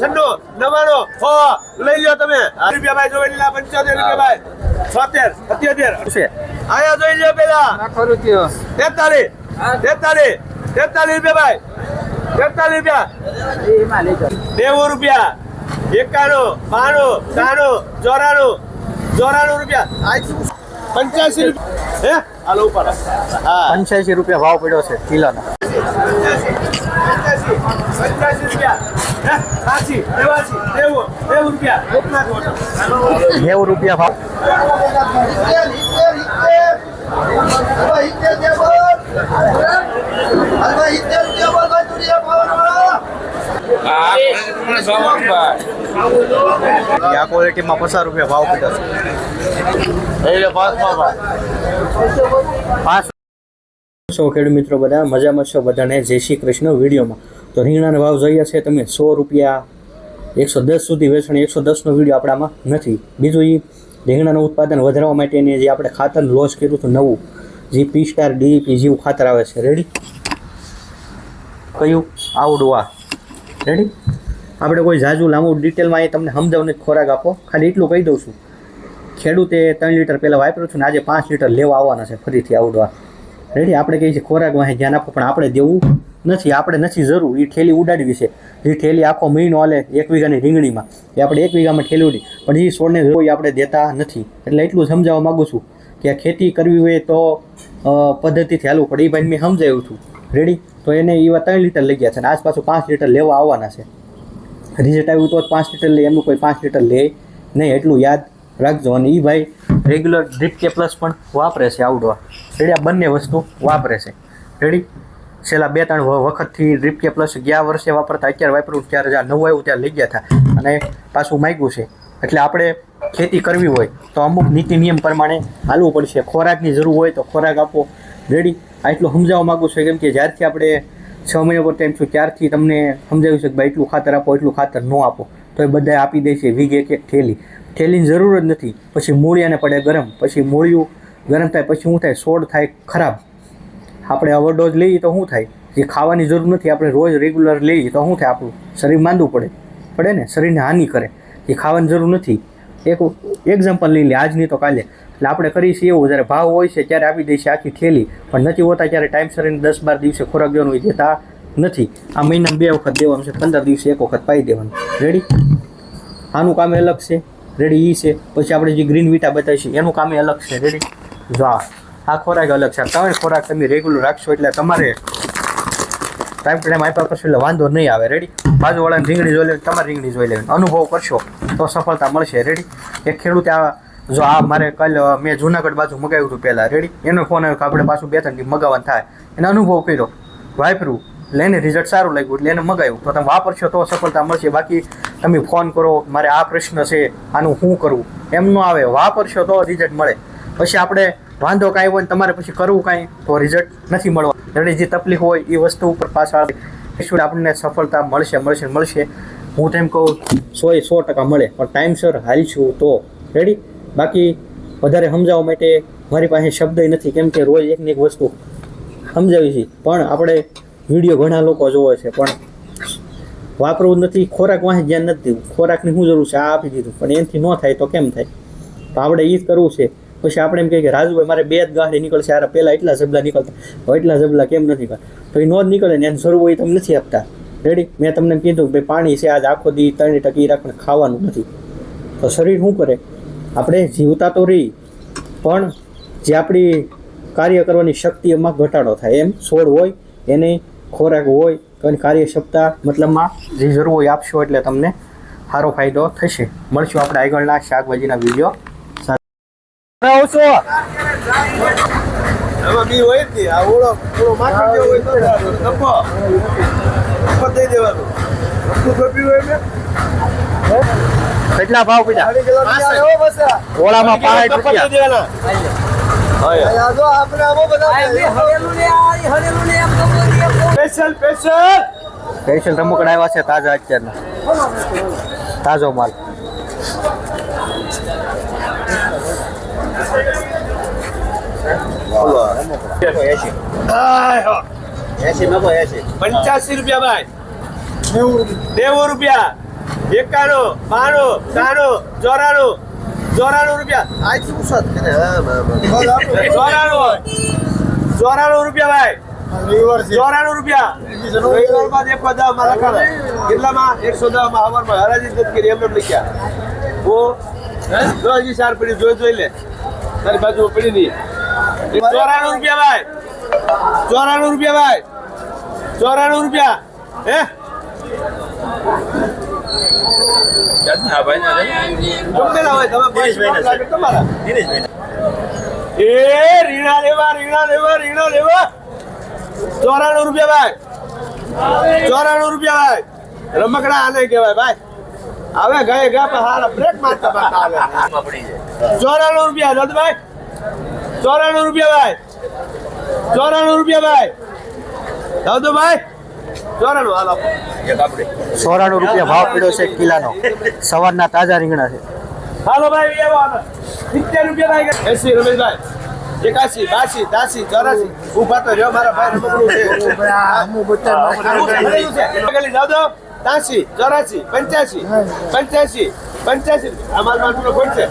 છન્નું નવાણું હો લઈ લ્યો તમે. આ રૂપિયા ભાઈ જોઈ લીધા પંચોતેર રૂપિયા ભાઈ છોતેર સત્યોતેર. છે આયા જોઈ લ્યો પેલા. આખો રૂપિયો. તેતાલીસ તેતાલીસ તેતાલીસ રૂપિયા ભાઈ. તેતાલીસ રૂપિયા. નેવું રૂપિયા. એકાણું બાણું ત્રાણું ચોરાણું ચોરાણું રૂપિયા. પંચ્યાસી રૂપિયા. હે? હાલો ઉપર હા. પંચ્યાસી રૂપિયા ભાવ પડ્યો છે કિલોનો. નેવું રૂપિયા ભાવ. આ ક્વોલિટીમાં પચાસ રૂપિયા ભાવ પડ્યો છે. પાંચ સો ખેડૂત મિત્રો બધા? મજામાં છો બધાને? જય શ્રી કૃષ્ણ વિડીયોમાં. તો રીંગણાના ભાવ જોઈએ છે, તમે સો રૂપિયા, એકસો દસ સુધી વેચણ, એકસો દસનો વીડિયો આપણામાં નથી. બીજું એ રીંગણાનું ઉત્પાદન વધારવા માટેની જે આપણે ખાતર લોસ કર્યું હતું નવું, જે પી સ્ટાર ડીઈપી જેવું ખાતર આવે છે. રેડી કયું? આવડવા રેડી આપણે કોઈ ઝાઝુ લાંબુ ડિટેલમાં એ તમને સમજાવને ખોરાક આપો. ખાલી એટલું કહી દઉં છું. ખેડૂતે ત્રણ લીટર પહેલાં વાપર્યું છું ને આજે પાંચ લીટર લેવા આવવાના છે, ફરીથી આવડવા. રેડી? આપણે કહીએ છીએ ખોરાક વાંહે ધ્યાન આપવું પણ આપણે દેવું નથી, આપણે નથી જરૂર. એ ઠેલી ઉડાડવી છે. જે ઠેલી આખો મહિનો હાલે એક વીઘાની રીંગણીમાં. એ આપણે એક વીઘામાં ઠેલી ઉડી, પણ એ છોડને કોઈ આપણે દેતા નથી. એટલે એટલું સમજાવવા માગું છું કે આ ખેતી કરવી હોય તો પદ્ધતિથી હાલવું પડે. એ ભાઈ મેં સમજાવ્યું હતું. રેડી? તો એને એવા ત્રણ લીટર લઈ ગયા છે અને આજ પાછું પાંચ લીટર લેવા આવવાના છે. રિઝલ્ટ આવ્યું તો જ પાંચ લીટર લે, એમનું કોઈ પાંચ લીટર લે નહીં, એટલું યાદ રાખજો. અને એ ભાઈ રેગ્યુલર ડ્રીપ કે પ્લસ પણ વાપરે છે આઉટડોર રેડી, આ બંને વસ્તુ વાપરે છે. રેડી? છેલ્લા બે ત્રણ વખતથી ડ્રીપ કે પ્લસ ગયા વર્ષે વાપરતા, અત્યારે વાપરું, ત્યારે જ્યાં નવું આવ્યું, ત્યારે લઈ ગયા હતા અને પાછું માગ્યું છે. એટલે આપણે ખેતી કરવી હોય, તો અમુક નીતિ નિયમ પ્રમાણે હાલવું પડશે. ખોરાકની જરૂર હોય તો ખોરાક આપો. રેડી? આ એટલું સમજાવવા માગું છું, કેમ કે જ્યારથી આપણે છ મહિના પર ટાઈમ છું, ત્યારથી તમને સમજાવ્યું છે કે ભાઈ, એટલું ખાતર આપો, એટલું ખાતર ન આપો. તો એ બધા આપી દે છે, વીઘે એક એક થેલી થેલીની જરૂર જ નથી. પછી મૂળિયાને પડે ગરમ, પછી મૂળિયું ગરમ થાય પછી શું થાય? સોડ થાય, ખરાબ. આપણે ઓવરડોઝ લઈએ તો શું થાય? જે ખાવાની જરૂર નથી, આપણે રોજ રેગ્યુલર લઈએ તો શું થાય? આપણું શરીર માંદું પડે. પડે ને? શરીરને હાનિ કરે. એ ખાવાની જરૂર નથી. એક એક્ઝામ્પલ લઈ લે, આજની તો કાલે. એટલે આપણે કરીએ છીએ એવું, જ્યારે ભાવ હોય છે ત્યારે આપી દઈએ આખી થેલી. પણ નથી હોતા ત્યારે ટાઈમ સરીને દસ બાર દિવસે ખોરાક દેવાનું હોય દેતા નથી. આ મહિનામાં બે વખત દેવાનું છે, પંદર દિવસે એક વખત પાઈ દેવાનું. રેડી આનું કામે અલગ છે. રેડી એ છે. પછી આપણે જે ગ્રીન વિટા બતાવીશું એનું કામે અલગ છે. રેડી જો આ ખોરાક અલગ છે. તમે ખોરાક તમે રેગ્યુલર રાખશો એટલે તમારે ટાઈમ ટુ ટાઈમ આપ્યા કરશો એટલે વાંધો નહીં આવે. રેડી બાજુવાળાની રીંગણી જોઈ લેવી તમારી રીંગણી જોઈ લેવી અનુભવ કરશો તો સફળતા મળશે. રેડી એક ખેડૂતે આ જો આ મારે કાલ મેં જુનાગઢ બાજુ મગાવ્યું હતું પહેલાં. રેડી એનો ફોન આવ્યો કે આપણે પાછું બે ત્રણ મગાવવાનું થાય. એને અનુભવ કર્યો. વાપર્યું એટલે એને રિઝલ્ટ સારું લાગ્યું એટલે એને મગાવ્યું. તો તમે વાપરશો તો સફળતા મળશે. બાકી તમે ફોન કરો, મારે આ પ્રશ્ન છે, આનું શું કરવું એમ ન આવે. વાપરશો તો રિઝલ્ટ મળે. પછી આપણે વાંધો કાંઈ હોય તમારે પછી કરવું કાંઈ, તો રિઝલ્ટ નથી મળવા. એટલે જે તકલીફ હોય એ વસ્તુ ઉપર પાછા શું આપણને સફળતા મળશે મળશે મળશે. હું તેમ કહું સો એ સો ટકા મળે. પણ ટાઈમસર હાલશું તો. રેડી બાકી વધારે સમજાવવા માટે મારી પાસે શબ્દ નથી, કેમ કે રોજ એકની એક વસ્તુ સમજાવી છે. પણ આપણે વીડિયો ઘણા લોકો જોવે છે, પણ વાપરવું નથી. ખોરાક વાંહે ધ્યાન નથી દેવું. ખોરાકની શું જરૂર છે, આ આપી દીધું. પણ એનાથી ન થાય તો કેમ થાય? તો આપણે એ જ કરવું છે. પછી આપણે એમ કહીએ કે રાજુભાઈ, મારે બે જ ગાંઠી નીકળશે યાર પહેલાં એટલા ઝબલા નીકળતા. હવે એટલા ઝબલા કેમ નથી કરતા તો એ ન જ નીકળે ને એની જરૂર હોય તમે નથી આપતા. રેડી મેં તમને કીધું કે પાણી છે આજ આખો દી ત્રણ ટકી રાખીને ખાવાનું નથી. તો શરીર શું કરે? આપણે જીવતા તો રહી, પણ જે આપણી કાર્ય કરવાની શક્તિ એમાં ઘટાડો થાય. એમ છોડ હોય, એને ખોરાક હોય, તો એની કાર્યક્ષમતા મતલબમાં જે જરૂર હોય આપશો એટલે તમને સારો ફાયદો થશે. મળશું આપણે આગળના શાકભાજીના વીડિયો સાથે આમાં બી હોય જ આ ઓળો ઓળો માથું જેવો હોય તો નફો. નફો દઈ દેવાનું. નફો ખોપ્યું હોય ને કેટલા ભાવ આ. ઓળામાં પાંચ રૂપિયા. દેવાના. હા, આ જો આપણે સ્પેશિયલ સ્પેશિયલ સ્પેશિયલ રમકડા આવ્યા છે તાજા અત્યારના. તાજો માલ. પંચ્યાસી રૂપિયા ભાઈ. નેવું રૂપિયા. એકાણું, બાણું ત્રાણું ચોરાણું. ચોરાણું રૂપિયા. આ શું ચોરાણું ચોરાણું રૂપિયા ભાઈ. ચોરાણું રૂપિયા. એકસો દસમાં હવારમાં હરાજી નથી એમને લખ્યા. ઓ ચાર પડી જોઈ જોઈ લે. તારી બાજુ પડી નહીં. ચોરાણું રૂપિયા ભાઈ. ચોરાણું રૂપિયા ભાઈ. ચોરાણું રૂપિયા. હે? ગમેલા હોય તમે પાંચ લાખ તમારા. એ રીણા લેવા રીણા લેવા રીણા લેવા ચોરાણું રૂપિયા ભાઈ. ચોરાણું રૂપિયા ભાઈ. રમકડા આને કહેવાય ભાઈ. હવે ગયે ગયા પણ હારા બ્રેક મારતા મારતા આવે ચોરાણું રૂપિયા દત્તભાઈ ચોરાણું રૂપિયા ભાઈ. ચોરાણું રૂપિયા ભાઈ. દાદુભાઈ ચોરાણું હાલો. સોરાણું રૂપિયા ભાવ પીડો છે કિલાનો. સવારના તાજા રીંગણા છે. હાલો ભાઈ એ આવો સિત્તેર રૂપિયા ભાઈ એસી રમેશભાઈ. એકાસી બાસી ત્યાસી ચોરાસી. ઊભા તો રહ્યો મારા ભાઈ રમકડું છે. ત્યાસી ચોરાસી પંચ્યાસી પંચ્યાસી પંચ્યાસી અમારા માણસનો ફોન છે.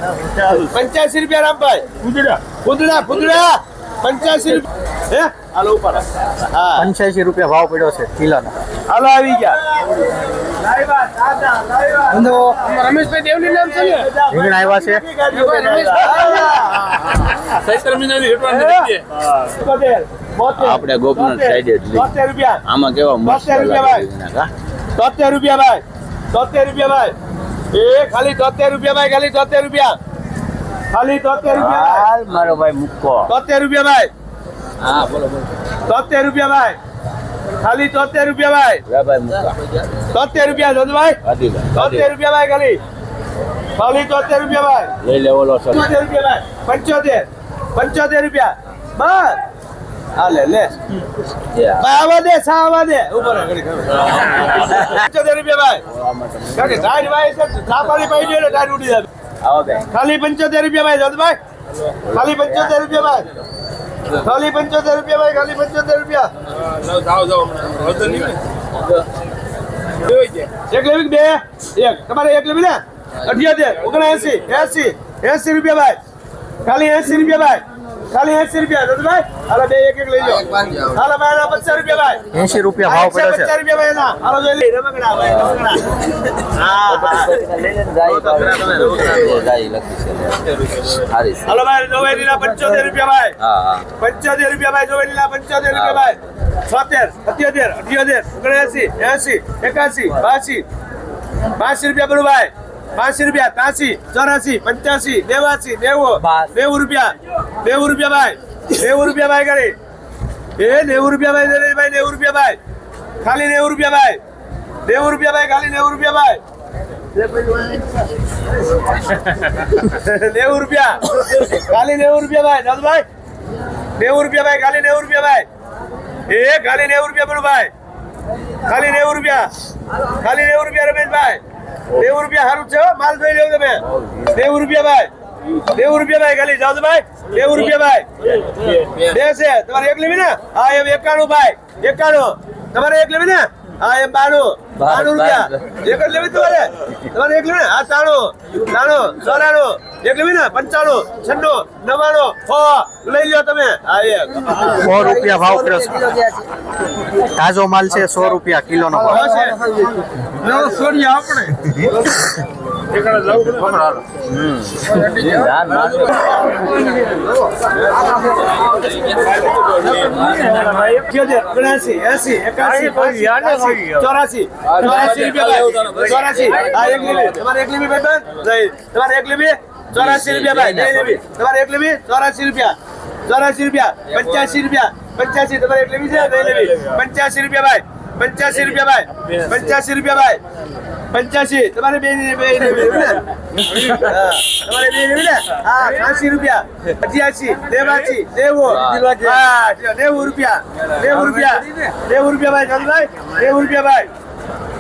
પંચ્યાસી રૂપિયા રામભાઈ. કુદડા કુદડા કુદડા પંચ્યાસી રૂપિયા. હે? હાલો ઉપર હા. પંચ્યાસી રૂપિયા ભાવ પડ્યો છે કિલાનો. હાલો આવી ગયા. લાઈવા દાદા લાઈવા રમેશભાઈ દેવની નામ છે ને? રીંગણા આવ્યા છે. આપણે ગોપનાથ સાઈડે આમાં કેવા મસ્ત રૂપિયા? તોતેર રૂપિયા ભાઈ તોતેર રૂપિયા ભાઈ એ ખાલી તોતેર રૂપિયા ભાઈ ખાલી તોતેર રૂપિયા ખાલી તોતેર રૂપિયા ભાઈ હાલ મારો ભાઈ મૂકો તોતેર રૂપિયા ભાઈ હા બોલો બોલો તોતેર રૂપિયા ભાઈ ખાલી તોતેર રૂપિયા ભાઈ ભાઈ મૂકા તોતેર રૂપિયા જોધભાઈ ભાઈ તોતેર રૂપિયા ભાઈ ખાલી ખાલી તોતેર રૂપિયા ભાઈ લઈ લે સર પંચોતેર રૂપિયા ભાઈ પંચોતેર પંચોતેર રૂપિયા બસ હા લે. આવા દે સા આવા દે. ઉપર. પંચોતેર રૂપિયા ભાઈ. કારણ કે ટાઈટ ભાઈ છે થાપાની પાઈ એટલે ટાઈટ ઉડી જાય. ખાલી પંચોતેર રૂપિયા ભાઈ જોધભાઈ ખાલી પંચોતેર રૂપિયા ભાઈ. ખાલી પંચોતેર રૂપિયા ભાઈ ખાલી પંચોતેર રૂપિયા. એક લેવી બે? એક. તમારે એક લેવી ને? અઠ્યોતેર ઓગણએસી એસી એસી રૂપિયા ભાઈ. ખાલી એસી રૂપિયા ભાઈ. ખાલી એસી રૂપિયા જોધભાઈ હાલો બે એક એક લઈ લો. હાલો ભાઈ પચાસ રૂપિયા ભાઈ. એસી રૂપિયા ભાવ પડ્યો પચાસ રૂપિયા ભાઈ ના હાલો જોઈ લઈ રમકડા ભાઈ રમકડા. છે. હાલો ભાઈ પંચોતેર રૂપિયા ભાઈ. પંચોતેર રૂપિયા ભાઈ જોવેલીના પંચોતેર રૂપિયા ભાઈ. છોતેર સત્યોતેર અઠ્યોતેર ઓગણએસી એસી એકાસી બાસી. બાસી રૂપિયા બરોબર ભાઈ. બાસી રૂપિયા ત્યાસી ચોરાસી પંચ્યાસી નેવાસી નેવું નેવું રૂપિયા નેવું રૂપિયા ભાઈ નેવું રૂપિયા ભાઈ કરી એ નેવું રૂપિયા ભાઈ દે ભાઈ નેવું રૂપિયા ભાઈ ખાલી નેવું રૂપિયા ભાઈ નેવું રૂપિયા ભાઈ ખાલી નેવું રૂપિયા ભાઈ નેવું રૂપિયા ખાલી નેવું રૂપિયા ભાઈ દાદુભાઈ નેવું રૂપિયા ભાઈ ખાલી નેવું રૂપિયા ભાઈ એ ખાલી નેવું રૂપિયા બોલું ભાઈ ખાલી નેવું રૂપિયા ખાલી નેવું રૂપિયા રમેશભાઈ નેવું રૂપિયા સારું છે માલ જોઈ લેવું તમે. નેવું રૂપિયા ભાઈ. નેવું રૂપિયા ભાઈ ખાલી જાઓ ભાઈ. નેવું રૂપિયા ભાઈ. બે છે. તમારે એક લેવી ને? હા એમ એકાણું ભાઈ. એકાણું. તમારે એક લેવી ને? હા એમ બાણું. બાણું રૂપિયા. એક જ લેવી તમારે? તમારે એક લેવી ને? હા ત્રાણું ત્રાણું ચોરાણું. એક લેવી ને પંચાણું છન્નું નવાણું સો લઈ લ્યો તમે. સો રૂપિયા ભાવ પડ્યો છે. તાજો માલ છે સો રૂપિયા ભાવ. એકાસી, બાસી, ત્યાસી, ચોરાસી, ચોરાસી રૂપિયા ચોરાસી. તમારે એક? નહીં. તમારે એક લીધી? ચોરાસી રૂપિયા ભાઈ નહીં લેવી. તમારે એક લેવી? ચોરાસી રૂપિયા. ચોરાસી રૂપિયા. પંચ્યાસી રૂપિયા. પંચ્યાસી તમારે એક લેવી છે? નહીં લેવી. પંચ્યાસી રૂપિયા ભાઈ. પંચ્યાસી રૂપિયા ભાઈ. પંચ્યાસી રૂપિયા ભાઈ. પંચ્યાસી. તમારે બે બે લેવી. ને? હા, તમારે બે લેવી ને? હા એસી રૂપિયા. અઠ્યાસી નેવાસી નેવું. હા નેવું રૂપિયા. નેવું રૂપિયા. નેવું રૂપિયા ભાઈ ચાંદભાઈ. નેવું રૂપિયા ભાઈ.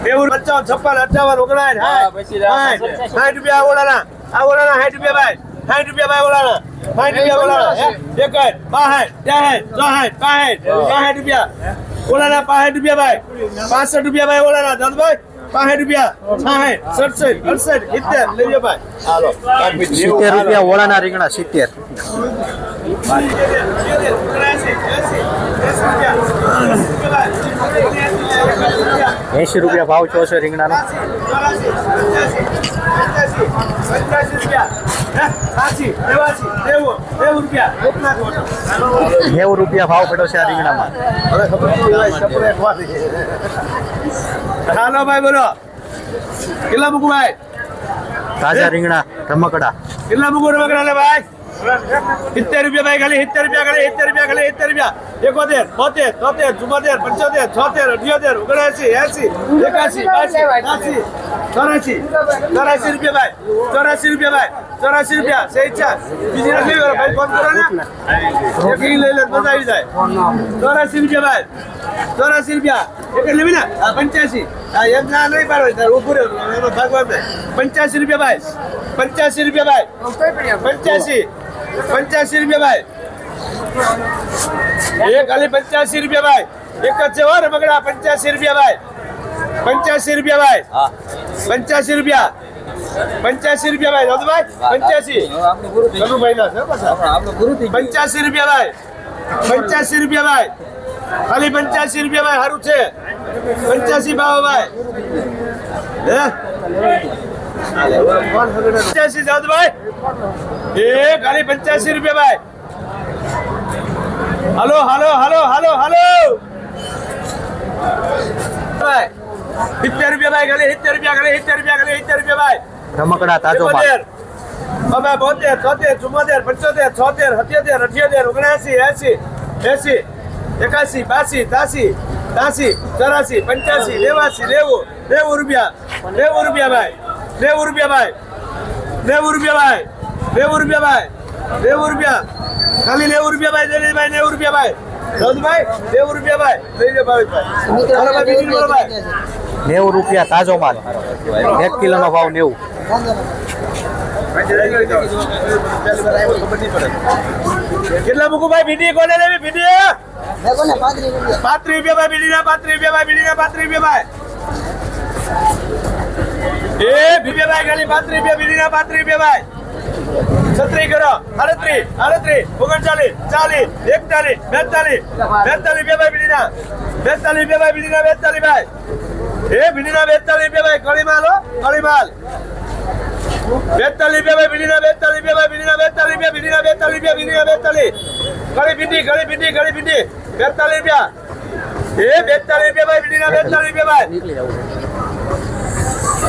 નેવું પંચાવન છપ્પન અઠાવન ઓગણાઠ સાઠ. સાઠ રૂપિયા આ ઓલાના. આ ઓલાના સાઠ રૂપિયા ભાઈ સાઠ રૂપિયા ભાઈ ઓલાના સાઠ રૂપિયા ઓલાના હે? એકડ બાસઠ ત્રેસઠ ચોસઠ પાસઠ પાસઠ રૂપિયા. ઓલાના પાસઠ રૂપિયા ભાઈ. પાસઠ રૂપિયા ભાઈ ઓલાના ચાંદભાઈ પાસઠ રૂપિયા છાસઠ સડસઠ અડસઠ સિત્તેર. લઈ લો ભાઈ. હાલો. સિત્તેર રૂપિયા ઓળાના રીંગણા સિત્તેર. એંશી રૂપિયા ભાવ છો છે રીંગણાનો. નેવું રૂપિયા ભાવ પડ્યો છે આ રીંગણામાં. હાલો ભાઈ બોલો. કેટલા મૂકું ભાઈ? તાજા રીંગણા રમકડા. કેટલા મૂકું રમકડા લે ભાઈ? સિત્તેર રૂપિયા ભાઈ ખાલી, સિત્તેર રૂપિયા ખાલી, સિત્તેર રૂપિયા ખાલી, સિત્તેર રૂપિયા. એકોતેર, બોતેર, તોતેર ચુમ્મોતેર પંચોતેર, છોતેર અઠ્યોતેર ઓગણએસી, એસી, એકાસી, બાસી ત્યાસી ચોરાસી ચોરાસી રૂપિયા ભાઈ, ચોરાસી રૂપિયા ભાઈ, ચોરાસી રૂપિયા સ્વેચ્છા બીજી નથી કરો? ભાઈ, ફોન કરો ને. એક લઈ લે આવી જાય. ચોરાસી રૂપિયા ભાઈ, ચોરાસી રૂપિયા. એક લેવી ને? હા પંચ્યાસી. હા એમ ના નહીં પાડો ઉભું રહ્યો ભાગવા પંચ્યાસી રૂપિયા ભાઈ, પંચ્યાસી રૂપિયા ભાઈ, પંચ્યાસી પંચ્યાસી રૂપિયા ભાઈ. એક ખાલી પંચ્યાસી રૂપિયા ભાઈ. એક જ છે હો બગડા પંચ્યાસી રૂપિયા ભાઈ. પંચ્યાસી રૂપિયા ભાઈ. પંચ્યાસી રૂપિયા. પંચ્યાસી રૂપિયા ભાઈ. દાદુભાઈ પંચ્યાસી. ના છે થઈ પંચ્યાસી રૂપિયા ભાઈ. પંચ્યાસી રૂપિયા ભાઈ. ખાલી પંચ્યાસી રૂપિયા ભાઈ સારું છે. પંચ્યાસી ભાવ ભાઈ. હે? પંચ્યાસી જાદભાઈ એ ખાલી પંચ્યાસી રૂપિયા ભાઈ. હાલો હાલો હાલો હાલો હાલો. ભાઈ સિત્તેર રૂપિયા ભાઈ ખાલી સિત્તેર રૂપિયા ખાલી સિત્તેર રૂપિયા ખાલી સિત્તેર રૂપિયા ભાઈ. રમકડા તાજો માલ. અમે બોતેર તોતેર ચુમ્મોતેર પંચોતેર છોતેર સત્યોતેર અઠ્યોતેર ઓગણસી એસી એસી એકાસી બાસી તાસી તાસી ચોરાસી પંચ્યાસી નેવાસી નેવું નેવું રૂપિયા નેવું રૂપિયા ભાઈ. નેવું રૂપિયા ભાઈ નેવું રૂપિયા ભાઈ નેવું રૂપિયા ભાઈ નેવું રૂપિયા ખાલી નેવું રૂપિયા ભાઈ દિલીપભાઈ નેવું રૂપિયા ભાઈ રૌદભાઈ નેવું રૂપિયા ભાઈ લઈ લો ભાવેશભાઈ હાલો ભાઈ બીજું બોલો ભાઈ નેવું રૂપિયા તાજો માલ. એક કિલોનો ભાવ નેવું. કેટલા મૂકું ભાઈ? ભીડી કોને લેવી? ભીડી પાંત્રીસ રૂપિયા. ભાઈ ભીડીના પાંત્રીસ રૂપિયા ભાઈ ભીડીના પાંત્રીસ રૂપિયા ભાઈ. એ ભીડિયા ભાઈ ખાલી પાંત્રીસ રૂપિયા, બીડીના પાંત્રીસ રૂપિયા ભાઈ. છત્રી કરો. અડત્રીસ અડત્રીસ ઓગણચાલીસ, ચાલીસ, એકતાલીસ, બેતાલીસ બેતાલીસ બે ભાઈ બીડીના. બેતાલીસ બે ભાઈ બીડીના, બેતાલીસ ભાઈ. એ બીડીના બેતાલીસ રૂપિયા ભાઈ કળી માલ હો કળી માલ બેતાલીસ બે ભાઈ બીડીના, બેતાલીસ બે ભાઈ બીડીના, બેતાલીસ રૂપિયા બીડીના, બેતાલીસ રૂપિયા બીડીના, બેતાલીસ. કળી બીડી કળી બીડી કળી બીડી બેતાલીસ રૂપિયા. એ બેતાલીસ રૂપિયા ભાઈ બીડીના, બેતાલીસ રૂપિયા ભાઈ.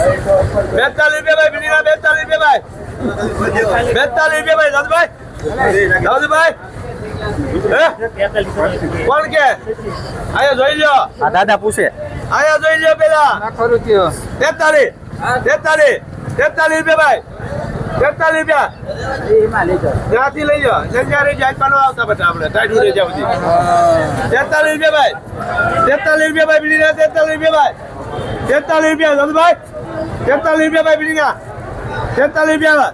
બેતાલીસ રૂપિયા ભાઈ ભીડીના બેતાલીસ રૂપિયા ભાઈ. બેતાલીસ રૂપિયા ભાઈ દાદુભાઈ. દાદુભાઈ. કોણ કે? આયા જોઈ લ્યો. આ દાદા પૂછે. આયા જોઈ લ્યો પેલા. તેતાલી તેતાલી તેતાલી રૂપિયા ભાઈ. તેતાલી રૂપિયા. ત્યાંથી લઈ જાઓ રહી જાય આવતા બધા આપણે. ટાઈટ લઈ જાવ તેતાલી રૂપિયા ભાઈ. તેતાલી રૂપિયા ભાઈ બીજી તેતાલી રૂપિયા ભાઈ. તેતાલી રૂપિયા દાદુભાઈ. તેતાલીસ રૂપિયા ભાઈ બીડીના તેતાલીસ રૂપિયા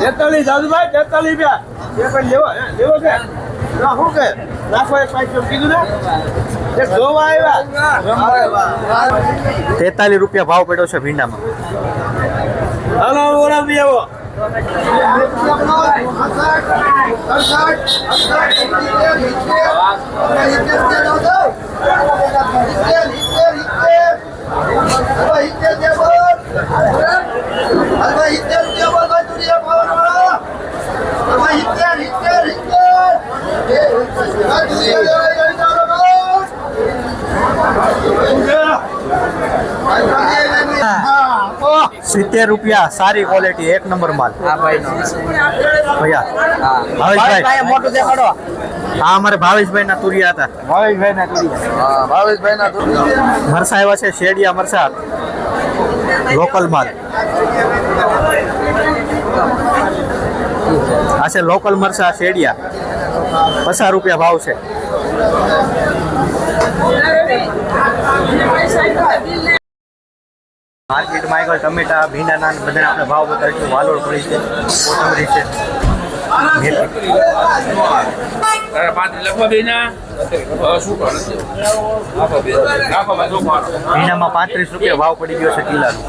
તેતાલીસ જાદુભાઈ તેતાલીસ રૂપિયા એ પણ લેવો લેવો કે શું કે નાખો એક પાંચ કીધું ને જોવા આવ્યા તેતાલીસ રૂપિયા ભાવ પડ્યો છે ભીંડામાં હાલો આવો સિત્તેર રૂપિયા સારી ક્વોલિટી એક નંબર માલ. હા ભાઈ ભૈયા હા ભાવેશભાઈ મોટું દેખાડો. આ અમારે ભાવેશભાઈ ના તુરિયા હતા. ભાવેશભાઈ ના હા ભાવેશભાઈ ના મરસા આવ્યા છે શેડિયા મરસા. લોકલ માલ. આ છે લોકલ મરસા શેડિયા પચાસ રૂપિયા ભાવ છે. માર્કેટમાં આગળ ટમેટા ભીંડાના ને બધાના આપણે ભાવ બતાવીશું. વાલોળ પડી છે કોથમરી છે. તારા પાંચ લખવા બે ના? શું કરો ભીંડામાં પાંત્રીસ રૂપિયા ભાવ પડી ગયો છે કિલાનો.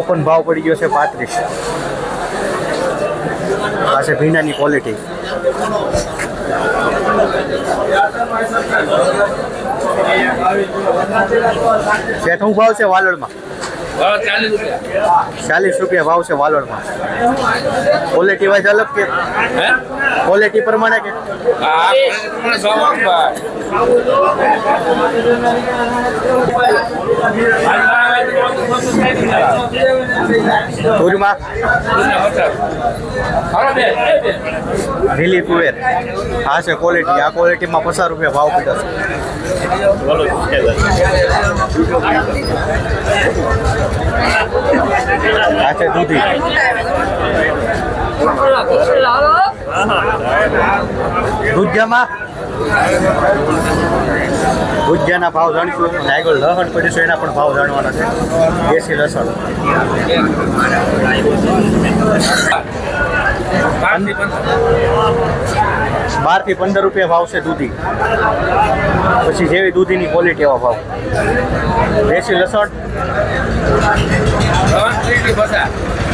ઓપન ભાવ પડી ગયો છે પાંત્રીસ. આ છે ભીંડાની ક્વોલિટી શેઠ ભાવ છે વાલોડમાં ચાલીસ રૂપિયા ભાવ છે વાલોડમાં. ક્વોલિટી વાઇઝ અલગ કે? ક્વોલિટી પ્રમાણે કે? હા આપવા લીલી કુવેર આ છે ક્વોલિટી આ ક્વોલિટીમાં પચાસ રૂપિયા ભાવ કીધા છે. આ છે દૂધી. દૂધિયામાં દૂધિયાના ભાવ જાણીશું. અને આગળ લસણ પડ્યું એના પણ ભાવ જાણવાના છે. દેશી લસણ. બારથી પંદર રૂપિયા ભાવ છે દૂધી. પછી જેવી દૂધીની ક્વોલિટી એવા ભાવ. દેશી લસણ?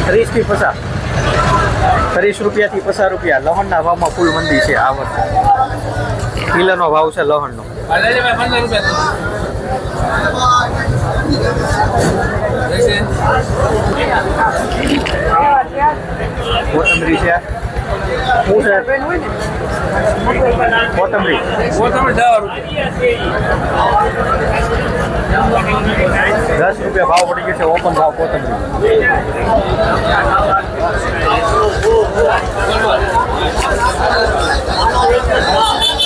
ત્રીસથી પચાસ. ત્રીસ રૂપિયાથી પચાસ રૂપિયા. લહણના ભાવમાં ફૂલ મંદી છે આ વર્ષે કિલોનો ભાવ છે લહણનો. કોથમરી છે કોથમરી. કોથમરી દસ રૂપિયા ભાવ પડી ગયો છે, ઓપન ભાવ કોથમરી.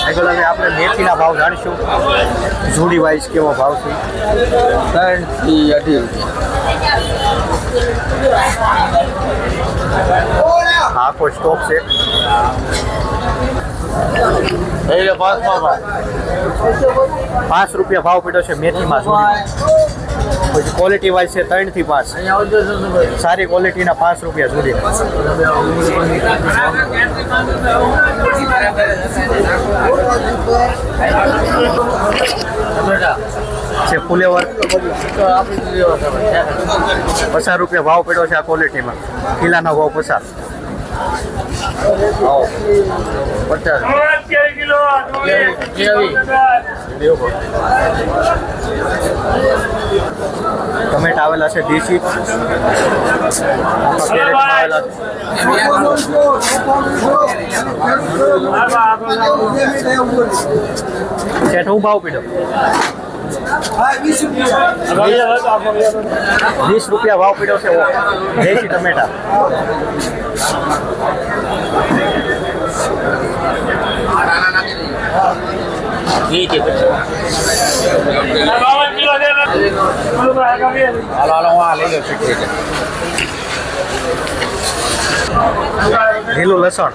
હવે આપણે મેથીના ભાવ જાણીશું. જોડી વાઇઝ કેવો ભાવ છે? ત્રણથી અઢી રૂપિયા આખો સ્ટોક છે? પાંચ રૂપિયા ભાવ પડ્યો છે મેથીમાં જોડી પછી ક્વોલિટી વાઇઝ છે ત્રણથી પાંચ સારી ક્વોલિટીના પાંચ રૂપિયા સુધી. છે ફુલેવર. પચાસ રૂપિયા ભાવ પડ્યો છે આ ક્વોલિટીમાં કિલ્લાનો ભાવ પચાસ. પચાસ. ટમેટા આવેલા છે દેશી આખા કેરેટમાં આવેલા છે શેઠ, હું ભાવ પીડો? વીસ રૂપિયા ભાવ પીડ્યો છે દેશી ટમેટા. હાલો હાલો હું આ લઈ લઉં છું લીલું લસણ.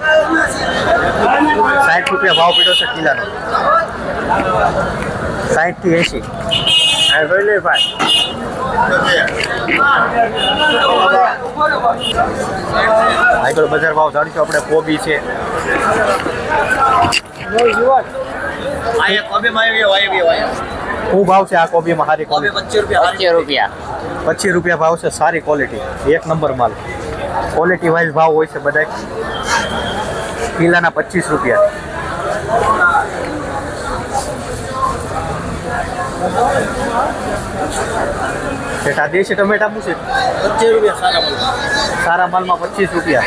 સાઠ રૂપિયા ભાવ પીડો છે કિલ્લાનો સાઠથી એસી આગળ બજાર ભાવ જાણીશું આપણે કોબી છે. શું ભાવ છે આ કોબીમાં સારી ક્વોલિટી પચીસ રૂપિયા. પચીસ રૂપિયા. ભાવ છે સારી ક્વોલિટી એક નંબર માલ. ક્વોલિટી વાઇઝ ભાવ હોય છે બધા કિલ્લાના પચીસ રૂપિયા. શેઠ આ દેશી ટમેટા શું છે? પચીસ રૂપિયા સારા માલ. સારા માલમાં પચીસ રૂપિયા.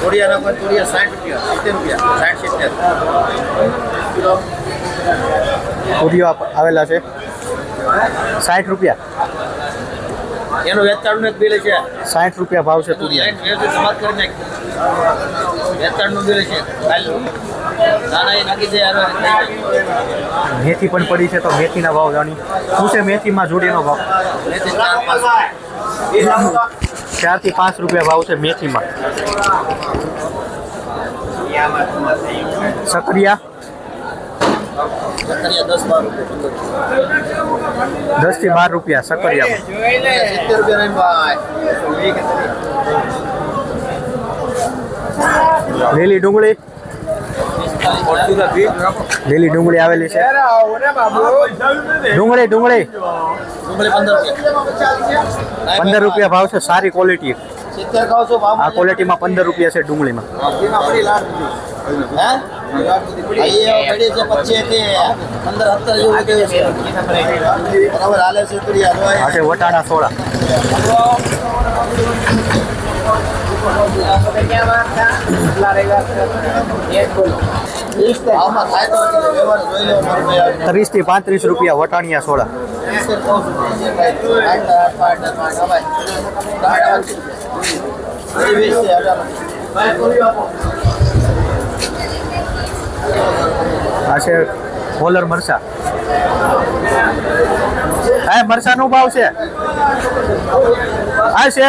તોડિયા નાખો તોડિયા સાઠ રૂપિયા સિત્તેર રૂપિયા સાઠ સિત્તેર. પૂરીઓ આવેલા છે. સાઠ રૂપિયા. એનું વેચાણનું એક બિલ છે. સાઠ રૂપિયા ભાવ છે તુરિયા વેચાણનું બિલ છે. મેથી પણ પડી છે તો મેથીના ભાવ જાણી. શું છે મેથીમાં જોડીનો ભાવ? ચાર પાંચ રૂપિયા ભાવ છે મેથીમાં. સક્રિયા? દસ બાર રૂપિયા દસથી બાર રૂપિયા સક્રિયામાં સિત્તેર રૂપિયા નહીં ભાઈ. લીલી ડુંગળી. લીલી ડુંગળી આવેલી છે. ડુંગળી ડુંગળી. ડુંગળી પંદર રૂપિયા. પંદર રૂપિયા ભાવ છે સારી ક્વોલિટી સિત્તેર કહો છો ભાવ આ ક્વોલિટીમાં પંદર રૂપિયા છે ડુંગળીમાં. હે અહીં પડી છે પછી તે પંદર સત્તર જેવું થયું છે બરાબર હાલે છે તરી આ હલવાય છે વટાણા સોળા ભાવમાં થાય તો એટલે વ્યવહાર જોઈ લેવો મારો ભાઈ ત્રીસથી પાંત્રીસ રૂપિયા વટાણિયા સોળા સિત્તેર આ છે કોલર મરસા હા મરસા નો ભાવ છે. હા છે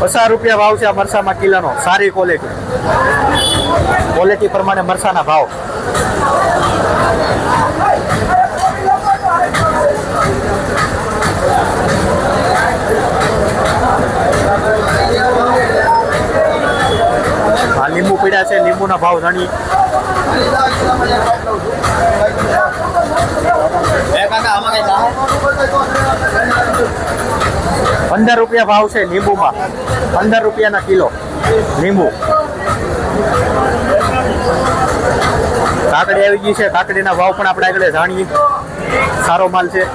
પચાસ રૂપિયા ભાવ છે આ મરસામાં કિલોનો. સારી ક્વોલિટી ક્વોલિટી પ્રમાણે મરસાના ભાવ. લીંબુ પીડા છે લીંબુના ભાવ જાણીએ પંદર રૂપિયા ભાવ છે લીંબુમાં. પંદર રૂપિયાના કિલો. લીંબુ. કાકડી આવી ગઈ છે કાકડીના ભાવ પણ આપણે આગળ જાણીએ. સારો માલ છે.